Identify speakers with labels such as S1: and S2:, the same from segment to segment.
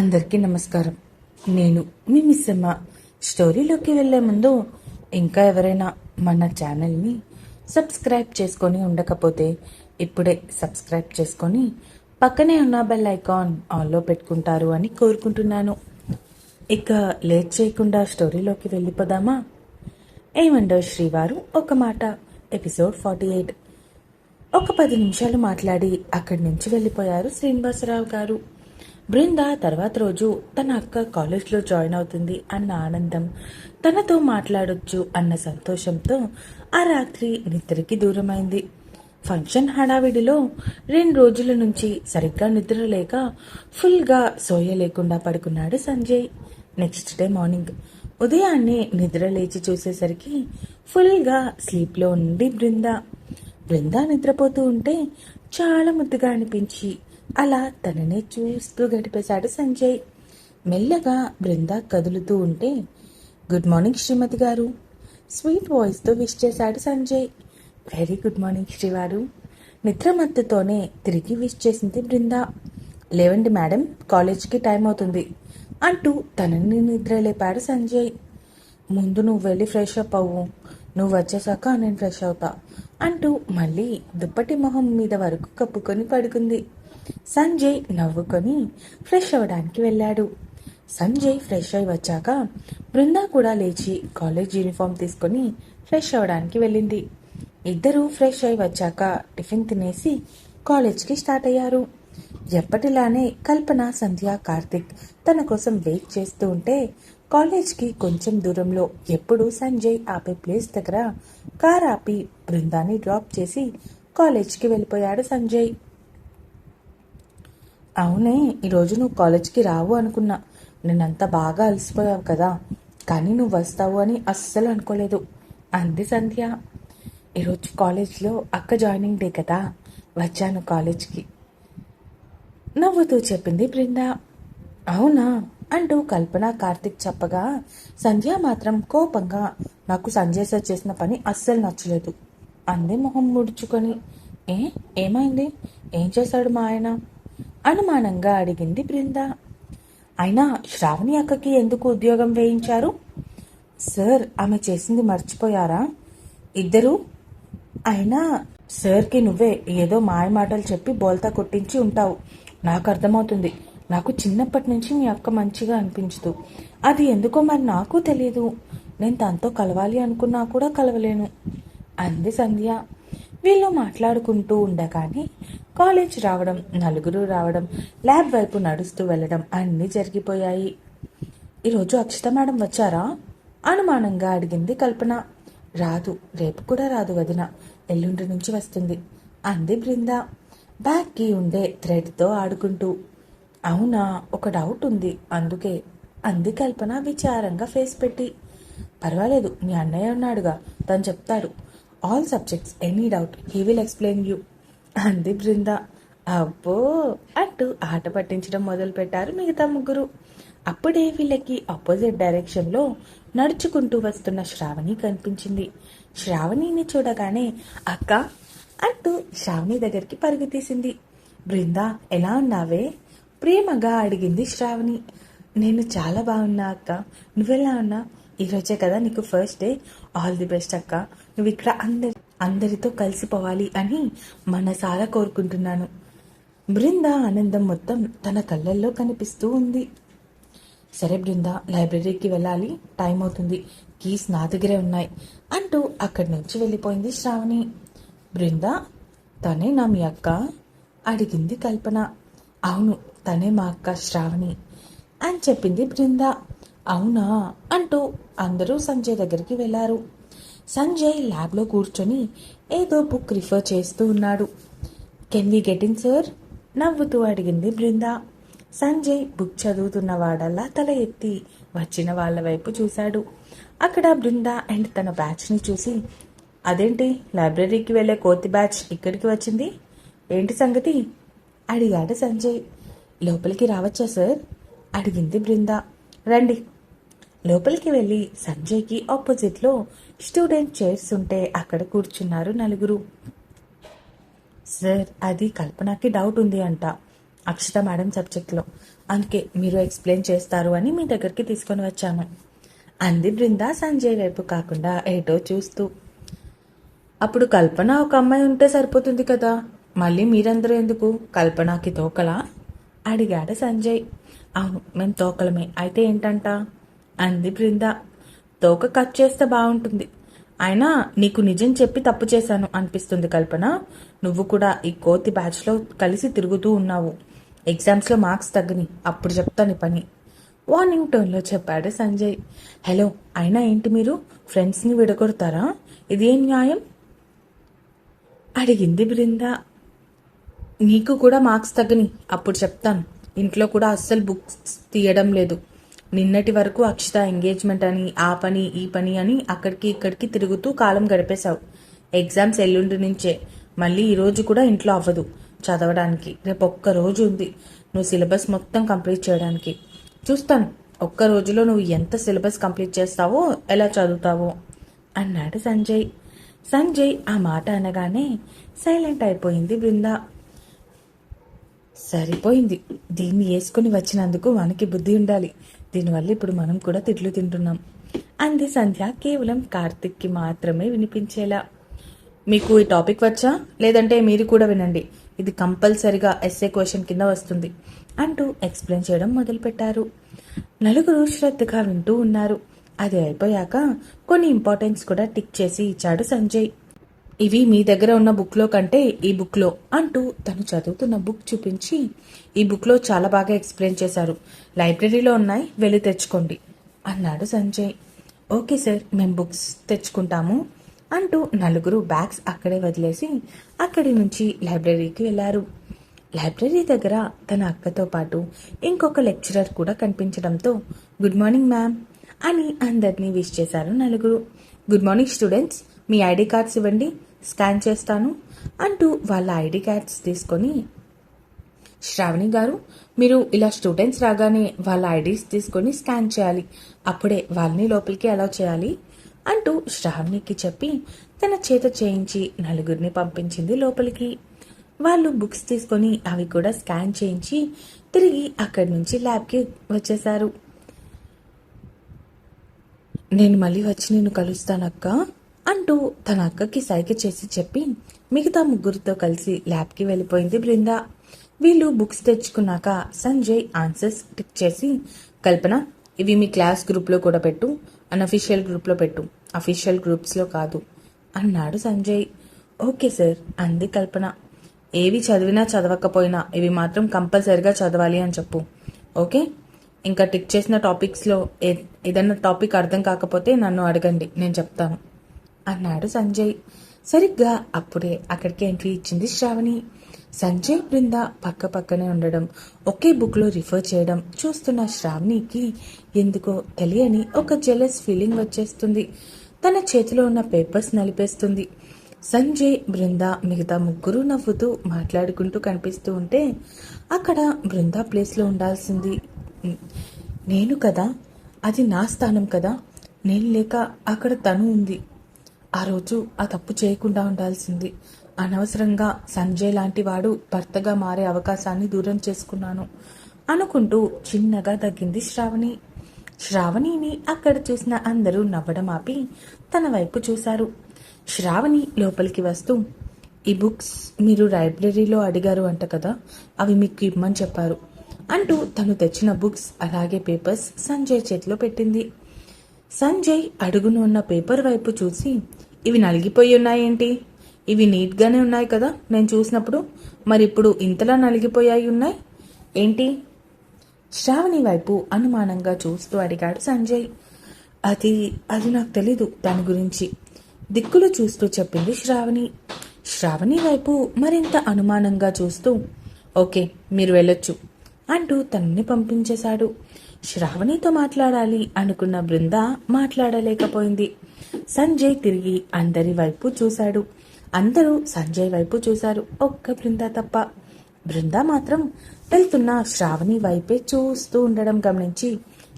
S1: అందరికీ నమస్కారం నేను మీ మిస్సమ్మ స్టోరీలోకి వెళ్లే ముందు ఇంకా ఎవరైనా మన ఛానల్ని సబ్స్క్రైబ్ చేసుకొని ఉండకపోతే ఇప్పుడే సబ్స్క్రైబ్ చేసుకొని పక్కనే ఉన్న బెల్ ఐకాన్ ఆన్లో పెట్టుకుంటారు అని కోరుకుంటున్నాను ఇక లేట్ చేయకుండా స్టోరీలోకి వెళ్ళిపోదామా ఏమండో శ్రీవారు ఒక మాట ఎపిసోడ్ ఫార్టీ ఎయిట్ ఒక పది నిమిషాలు మాట్లాడి అక్కడి నుంచి వెళ్ళిపోయారు శ్రీనివాసరావు గారు బృంద తర్వాత రోజు తన అక్క కాలేజ్లో జాయిన్ అవుతుంది అన్న ఆనందం తనతో మాట్లాడొచ్చు అన్న సంతోషంతో ఆ రాత్రి నిద్రకి దూరమైంది ఫంక్షన్ హడావిడిలో రెండు రోజుల నుంచి సరిగ్గా నిద్ర లేక ఫుల్గా సోయ లేకుండా పడుకున్నాడు సంజయ్ నెక్స్ట్ డే మార్నింగ్ ఉదయాన్నే నిద్ర లేచి చూసేసరికి ఫుల్గా స్లీప్లో ఉండి బృంద బృందా నిద్రపోతూ ఉంటే చాలా ముద్దుగా అనిపించి అలా తననే చూస్తూ గడిపేశాడు సంజయ్ మెల్లగా బృంద కదులుతూ ఉంటే గుడ్ మార్నింగ్ శ్రీమతి గారు స్వీట్ వాయిస్తో విష్ చేశాడు సంజయ్ వెరీ గుడ్ మార్నింగ్ శ్రీవారు నిద్రమత్తుతోనే తిరిగి విష్ చేసింది బృంద లేవండి మేడం కాలేజీకి టైం అవుతుంది అంటూ తనని నిద్ర లేపాడు సంజయ్ ముందు నువ్వు వెళ్ళి ఫ్రెష్ అప్ అవ్వు నువ్వు వచ్చేసాక నేను ఫ్రెష్ అవుతా అంటూ మళ్ళీ దుప్పటి మొహం మీద వరకు కప్పుకొని పడుకుంది సంజయ్ నవ్వుకొని ఫ్రెష్ అవ్వడానికి వెళ్ళాడు సంజయ్ ఫ్రెష్ అయి వచ్చాక బృందా కూడా లేచి కాలేజ్ యూనిఫామ్ తీసుకొని ఫ్రెష్ అవ్వడానికి వెళ్ళింది ఇద్దరూ ఫ్రెష్ అయి వచ్చాక టిఫిన్ తినేసి కాలేజ్కి స్టార్ట్ అయ్యారు ఎప్పటిలానే కల్పన సంధ్య కార్తిక్ తన కోసం వెయిట్ చేస్తూ ఉంటే కాలేజ్కి కొంచెం దూరంలో ఎప్పుడూ సంజయ్ ఆపే ప్లేస్ దగ్గర కార్ ఆపి బృందాన్ని డ్రాప్ చేసి కాలేజ్కి వెళ్ళిపోయాడు సంజయ్ అవునే ఈరోజు నువ్వు కాలేజ్కి రావు అనుకున్నా నేనంతా బాగా అలసిపోయావు కదా కానీ నువ్వు వస్తావు అని అస్సలు అనుకోలేదు అంది సంధ్య ఈరోజు కాలేజ్లో అక్క జాయినింగ్ డే కదా వచ్చాను కాలేజ్కి నవ్వుతూ చెప్పింది బృంద అవునా అంటూ కల్పన కార్తిక్ చెప్పగా సంధ్య మాత్రం కోపంగా నాకు సంజయ్ సార్ చేసిన పని అస్సలు నచ్చలేదు అంది మొహం ముడుచుకొని ఏ ఏమైంది ఏం చేశాడు మా ఆయన అనుమానంగా అడిగింది బృంద అయినా శ్రావణి అక్కకి ఎందుకు ఉద్యోగం వేయించారు సార్ ఆమె చేసింది మర్చిపోయారా ఇద్దరు అయినా సార్కి నువ్వే ఏదో మాయ మాటలు చెప్పి బోల్తా కొట్టించి ఉంటావు నాకు అర్థమవుతుంది నాకు చిన్నప్పటి నుంచి మీ అక్క మంచిగా అనిపించదు అది ఎందుకో మరి నాకు తెలియదు నేను తనతో కలవాలి అనుకున్నా కూడా కలవలేను అంది సంధ్య వీళ్ళు మాట్లాడుకుంటూ ఉండగానే కాలేజ్ రావడం నలుగురు రావడం ల్యాబ్ వైపు నడుస్తూ వెళ్ళడం అన్నీ జరిగిపోయాయి ఈరోజు అక్షిత మేడం వచ్చారా అనుమానంగా అడిగింది కల్పన రాదు రేపు కూడా రాదు వదిన ఎల్లుండి నుంచి వస్తుంది అంది బృంద బ్యాగ్కి ఉండే థ్రెడ్తో ఆడుకుంటూ అవునా ఒక డౌట్ ఉంది అందుకే అంది కల్పన విచారంగా ఫేస్ పెట్టి పర్వాలేదు మీ అన్నయ్య ఉన్నాడుగా తను చెప్తాడు all subjects any doubt he will explain you అంది బృంద అబ్బో అంటూ ఆట పట్టించడం మొదలుపెట్టారు మిగతా ముగ్గురు అప్పుడే వీళ్ళకి ఆపోజిట్ డైరెక్షన్లో నడుచుకుంటూ వస్తున్న శ్రావణి కనిపించింది శ్రావణిని చూడగానే అక్క అంటూ శ్రావణి దగ్గరికి పరుగు తీసింది బృంద ఎలా ఉన్నావే ప్రేమగా అడిగింది శ్రావణి నేను చాలా బాగున్నా అక్క నువ్వెలా ఉన్నా ఈరోజే కదా నీకు first day all the best అక్క నువ్వు ఇక్కడ అందరి అందరితో కలిసిపోవాలి అని మనసారా కోరుకుంటున్నాను బృంద ఆనందం మొత్తం తన కళ్ళల్లో కనిపిస్తూ ఉంది సరే బృంద లైబ్రరీకి వెళ్ళాలి టైం అవుతుంది కీస్ నా దగ్గరే ఉన్నాయి అంటూ అక్కడి నుంచి వెళ్ళిపోయింది శ్రావణి బృంద తనే నా మీ అక్క అడిగింది కల్పన అవును తనే మా అక్క శ్రావణి అని చెప్పింది బృంద అవునా అంటూ అందరూ సంజయ్ దగ్గరికి వెళ్ళారు సంజయ్ ల్యాబ్లో కూర్చొని ఏదో బుక్ రిఫర్ చేస్తూ ఉన్నాడు can we get in sir నవ్వుతూ అడిగింది బృందా సంజయ్ బుక్ చదువుతున్న వాడల్లా తల ఎత్తి వచ్చిన వాళ్ళ వైపు చూశాడు అక్కడ బృందా అండ్ తన బ్యాచ్ని చూసి అదేంటి లైబ్రరీకి వెళ్ళే కోతి బ్యాచ్ ఇక్కడికి వచ్చింది ఏంటి సంగతి అడిగాడు సంజయ్ లోపలికి రావచ్చా సార్ అడిగింది బృందా రండి లోపలికి వెళ్ళి సంజయ్కి ఆపోజిట్లో స్టూడెంట్ చైర్స్ ఉంటే అక్కడ కూర్చున్నారు నలుగురు సార్ అది కల్పనకి డౌట్ ఉంది అంట అక్షత మేడం సబ్జెక్ట్లో అందుకే మీరు ఎక్స్ప్లెయిన్ చేస్తారు అని మీ దగ్గరికి తీసుకొని వచ్చాము అంది బృంద సంజయ్ వైపు కాకుండా ఏటో చూస్తూ అప్పుడు కల్పన ఒక అమ్మాయి ఉంటే సరిపోతుంది కదా మళ్ళీ మీరందరూ ఎందుకు కల్పనకి తోకలా అడిగాడు సంజయ్ అవును మేము తోకలమే అయితే ఏంటంట అంది బృందా తోక కట్ చేస్తే బాగుంటుంది అయినా నీకు నిజం చెప్పి తప్పు చేశాను అనిపిస్తుంది కల్పన నువ్వు కూడా ఈ కోతి బ్యాచ్లో కలిసి తిరుగుతూ ఉన్నావు ఎగ్జామ్స్లో మార్క్స్ తగ్గని అప్పుడు చెప్తాను పని వార్నింగ్ టోన్లో చెప్పాడు సంజయ్ హలో అయినా ఏంటి మీరు ఫ్రెండ్స్ని విడగొడతారా ఇదేం న్యాయం అడిగింది బృంద నీకు కూడా మార్క్స్ తగ్గని అప్పుడు చెప్తాను ఇంట్లో కూడా అస్సలు బుక్స్ తీయడం లేదు నిన్నటి వరకు అక్షిత ఎంగేజ్మెంట్ అని ఆ పని ఈ పని అని అక్కడికి ఇక్కడికి తిరుగుతూ కాలం గడిపేశావు ఎగ్జామ్స్ ఎల్లుండి నుంచే మళ్ళీ ఈరోజు కూడా ఇంట్లో అవ్వదు చదవడానికి రేపు ఒక్క రోజు ఉంది నువ్వు సిలబస్ మొత్తం కంప్లీట్ చేయడానికి చూస్తాను ఒక్క రోజులో నువ్వు ఎంత సిలబస్ కంప్లీట్ చేస్తావో ఎలా చదువుతావో అన్నాడు సంజయ్ సంజయ్ ఆ మాట అనగానే సైలెంట్ అయిపోయింది బృంద సరిపోయింది దీన్ని వేసుకుని వచ్చినందుకు మనకి బుద్ధి ఉండాలి దీనివల్ల ఇప్పుడు మనం కూడా తిట్లు తింటున్నాం అంది సంధ్య కేవలం కార్తిక్కి మాత్రమే వినిపించేలా మీకు ఈ టాపిక్ వచ్చా లేదంటే మీరు కూడా వినండి ఇది కంపల్సరిగా ఎస్ఏ క్వశ్చన్ కింద వస్తుంది అంటూ ఎక్స్ప్లెయిన్ చేయడం మొదలుపెట్టారు నలుగురు శ్రద్ధగా వింటూ ఉన్నారు అది అయిపోయాక కొన్ని ఇంపార్టెన్స్ కూడా టిక్ చేసి ఇచ్చాడు సంజయ్ ఇవి మీ దగ్గర ఉన్న బుక్లో కంటే ఈ బుక్లో అంటూ తను చదువుతున్న బుక్ చూపించి ఈ బుక్లో చాలా బాగా ఎక్స్ప్లెయిన్ చేశారు లైబ్రరీలో ఉన్నాయి వెళ్ళి తెచ్చుకోండి అన్నాడు సంజయ్ ఓకే సార్ మేము బుక్స్ తెచ్చుకుంటాము అంటూ నలుగురు బ్యాగ్స్ అక్కడే వదిలేసి అక్కడి నుంచి లైబ్రరీకి వెళ్ళారు లైబ్రరీ దగ్గర తన అక్కతో పాటు ఇంకొక లెక్చరర్ కూడా కనిపించడంతో గుడ్ మార్నింగ్ మ్యామ్ అని అందరినీ విష్ చేశారు నలుగురు గుడ్ మార్నింగ్ స్టూడెంట్స్ మీ ఐడి కార్డ్స్ ఇవ్వండి స్కాన్ చేస్తాను అంటూ వాళ్ళ ఐడి కార్డ్స్ తీసుకొని శ్రావణి గారు మీరు ఇలా స్టూడెంట్స్ రాగానే వాళ్ళ ఐడీస్ తీసుకొని స్కాన్ చేయాలి అప్పుడే వాళ్ళని లోపలికి అలా చేయాలి అంటూ శ్రావణికి చెప్పి తన చేత చేయించి నలుగురిని పంపించింది లోపలికి వాళ్ళు బుక్స్ తీసుకొని అవి కూడా స్కాన్ చేయించి తిరిగి అక్కడి నుంచి ల్యాబ్కి వచ్చేశారు నేను మళ్ళీ వచ్చి నేను కలుస్తానక్క అంటూ తన అక్కకి సైకి చేసి చెప్పి మిగతా ముగ్గురితో కలిసి ల్యాబ్కి వెళ్ళిపోయింది బృంద వీళ్ళు బుక్స్ తెచ్చుకున్నాక సంజయ్ ఆన్సర్స్ టిక్ చేసి కల్పన ఇవి మీ క్లాస్ గ్రూప్లో కూడా పెట్టు అన్అఫీషియల్ గ్రూప్లో పెట్టు అఫీషియల్ గ్రూప్స్లో కాదు అన్నాడు సంజయ్ ఓకే సార్ అంది కల్పన ఏవి చదివినా చదవకపోయినా ఇవి మాత్రం కంపల్సరిగా చదవాలి అని చెప్పు ఓకే ఇంకా టిక్ చేసిన టాపిక్స్లో ఏదైనా టాపిక్ అర్థం కాకపోతే నన్ను అడగండి నేను చెప్తాను అన్నాడు సంజయ్ సరిగ్గా అప్పుడే అక్కడికి ఎంట్రీ ఇచ్చింది శ్రావణి సంజయ్ బృంద పక్క పక్కనే ఉండడం ఒకే బుక్లో రిఫర్ చేయడం చూస్తున్న శ్రావణికి ఎందుకో తెలియని ఒక జెలస్ ఫీలింగ్ వచ్చేస్తుంది తన చేతిలో ఉన్న పేపర్స్ నలిపేస్తుంది సంజయ్ బృంద మిగతా ముగ్గురు నవ్వుతూ మాట్లాడుకుంటూ కనిపిస్తూ ఉంటే అక్కడ బృంద ప్లేస్లో ఉండాల్సింది నేను కదా అది నా స్థానం కదా నేను లేక అక్కడ తను ఉంది ఆ రోజు ఆ తప్పు చేయకుండా ఉండాల్సింది అనవసరంగా సంజయ్ లాంటి వాడు భర్తగా మారే అవకాశాన్ని దూరం చేసుకున్నాను అనుకుంటూ చిన్నగా తగ్గింది శ్రావణి శ్రావణిని అక్కడ చూసిన అందరూ నవ్వడం ఆపి తన వైపు చూశారు శ్రావణి లోపలికి వస్తూ ఈ బుక్స్ మీరు లైబ్రరీలో అడిగారు అంట కదా అవి మీకు ఇమ్మని చెప్పారు అంటూ తను తెచ్చిన బుక్స్ అలాగే పేపర్స్ సంజయ్ చేతిలో పెట్టింది సంజయ్ అడుగునున్న పేపర్ వైపు చూసి ఇవి నలిగిపోయి ఉన్నాయేంటి ఇవి నీట్గానే ఉన్నాయి కదా నేను చూసినప్పుడు మరి ఇప్పుడు ఇంతలా నలిగిపోయాయి ఉన్నాయి ఏంటి శ్రావణి వైపు అనుమానంగా చూస్తూ అడిగాడు సంజయ్ అది అది నాకు తెలీదు దాని గురించి దిక్కులు చూస్తూ చెప్పింది శ్రావణి శ్రావణి వైపు మరింత అనుమానంగా చూస్తూ ఓకే మీరు వెళ్ళొచ్చు అంటూ తనని పంపించేశాడు శ్రావణితో మాట్లాడాలి అనుకున్న బృంద మాట్లాడలేకపోయింది సంజయ్ తిరిగి అందరి వైపు చూశాడు అందరూ సంజయ్ వైపు చూశారు ఒక్క బృంద తప్ప బృంద మాత్రం వెళ్తున్న శ్రావణి వైపే చూస్తూ ఉండడం గమనించి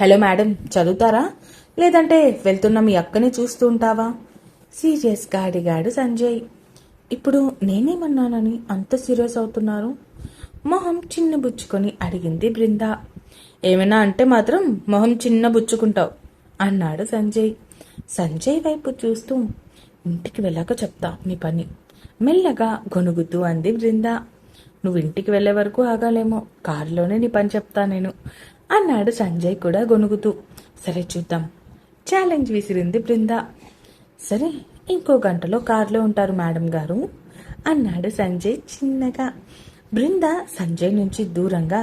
S1: హలో మేడం చదువుతారా లేదంటే వెళ్తున్న మీ అక్కని చూస్తూ ఉంటావా సీరియస్గా అడిగాడు సంజయ్ ఇప్పుడు నేనేమన్నానని అంత సీరియస్ అవుతున్నారు మొహం చిన్న బుచ్చుకొని అడిగింది బృంద ఏమైనా అంటే మాత్రం మొహం చిన్న బుచ్చుకుంటావు అన్నాడు సంజయ్ సంజయ్ వైపు చూస్తూ ఇంటికి వెళ్ళాక చెప్తా నీ పని మెల్లగా గొనుగుతూ అంది బృంద నువ్వు ఇంటికి వెళ్ళే వరకు ఆగాలేమో కారులోనే నీ పని చెప్తా నేను అన్నాడు సంజయ్ కూడా గొనుగుతూ సరే చూద్దాం ఛాలెంజ్ విసిరింది బృంద సరే ఇంకో గంటలో కారులో ఉంటారు మేడం గారు అన్నాడు సంజయ్ చిన్నగా బృంద సంజయ్ నుంచి దూరంగా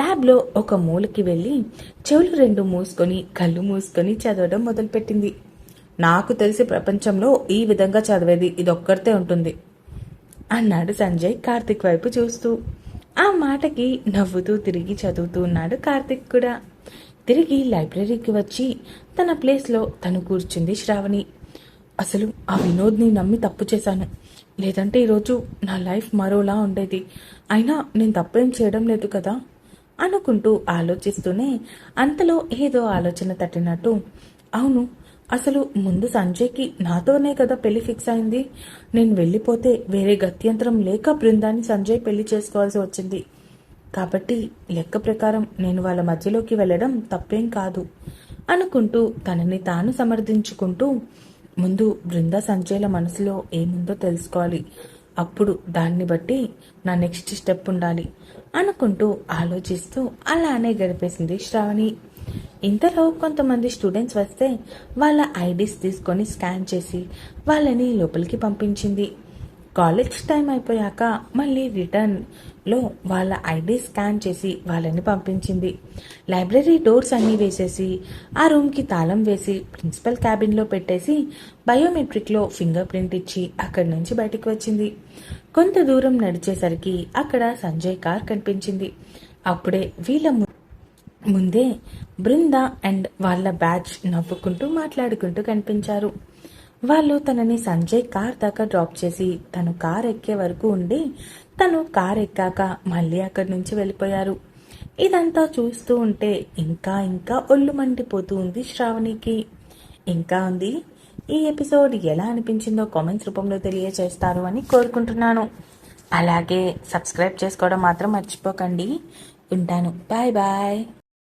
S1: ల్యాబ్లో ఒక మూలకి వెళ్ళి చెవులు రెండు మూసుకొని కళ్ళు మూసుకొని చదవడం మొదలుపెట్టింది నాకు తెలిసి ప్రపంచంలో ఈ విధంగా చదివేది ఇదొక్కడితే ఉంటుంది అన్నాడు సంజయ్ కార్తిక్ వైపు చూస్తూ ఆ మాటకి నవ్వుతూ తిరిగి చదువుతూ ఉన్నాడు కార్తిక్ కూడా తిరిగి లైబ్రరీకి వచ్చి తన ప్లేస్లో తను కూర్చుంది శ్రావణి అసలు ఆ వినోద్ని నమ్మి తప్పు చేశాను లేదంటే ఈరోజు నా లైఫ్ మరోలా ఉండేది అయినా నేను తప్పేం చేయడం లేదు కదా అనుకుంటూ ఆలోచిస్తూనే అంతలో ఏదో ఆలోచన తట్టినట్టు అవును అసలు ముందు సంజయ్కి నాతోనే కదా పెళ్లి ఫిక్స్ అయింది నేను వెళ్ళిపోతే వేరే గత్యంతరం లేక బృందాన్ని సంజయ్ పెళ్లి చేసుకోవాల్సి వచ్చింది కాబట్టి లెక్క ప్రకారం నేను వాళ్ళ మధ్యలోకి వెళ్ళడం తప్పేం కాదు అనుకుంటూ తనని తాను సమర్థించుకుంటూ ముందు బృంద సంజయ్ల మనసులో ఏముందో తెలుసుకోవాలి అప్పుడు దాన్ని బట్టి నా నెక్స్ట్ స్టెప్ ఉండాలి అనుకుంటూ ఆలోచిస్తూ అలానే గడిపేసింది శ్రావణి ఇంతలో కొంతమంది స్టూడెంట్స్ వస్తే వాళ్ళ ఐడీస్ తీసుకొని స్కాన్ చేసి వాళ్ళని లోపలికి పంపించింది కాలేజ్ టైం అయిపోయాక మళ్ళీ రిటర్న్లో వాళ్ళ ఐడి స్కాన్ చేసి వాళ్ళని పంపించింది లైబ్రరీ డోర్స్ అన్నీ వేసేసి ఆ రూమ్కి తాళం వేసి ప్రిన్సిపల్ క్యాబిన్లో పెట్టేసి బయోమెట్రిక్లో ఫింగర్ ప్రింట్ ఇచ్చి అక్కడి నుంచి బయటకు వచ్చింది కొంత దూరం నడిచేసరికి అక్కడ సంజయ్ కార్ కనిపించింది అప్పుడే వీళ్ళ ముందే బృంద అండ్ వాళ్ళ బ్యాచ్ నవ్వుకుంటూ మాట్లాడుకుంటూ కనిపించారు వాళ్ళు తనని సంజయ్ కార్ దాకా డ్రాప్ చేసి తను కార్ ఎక్కే వరకు ఉండి తను కార్ ఎక్కాక మళ్ళీ అక్కడి నుంచి వెళ్ళిపోయారు ఇదంతా చూస్తూ ఉంటే ఇంకా ఇంకా ఒళ్ళు మండిపోతూ ఉంది శ్రావణికి ఇంకా ఉంది ఈ ఎపిసోడ్ ఎలా అనిపించిందో కామెంట్స్ రూపంలో తెలియజేస్తారు అని కోరుకుంటున్నాను అలాగే సబ్స్క్రైబ్ చేసుకోవడం మాత్రం మర్చిపోకండి ఉంటాను బాయ్ బాయ్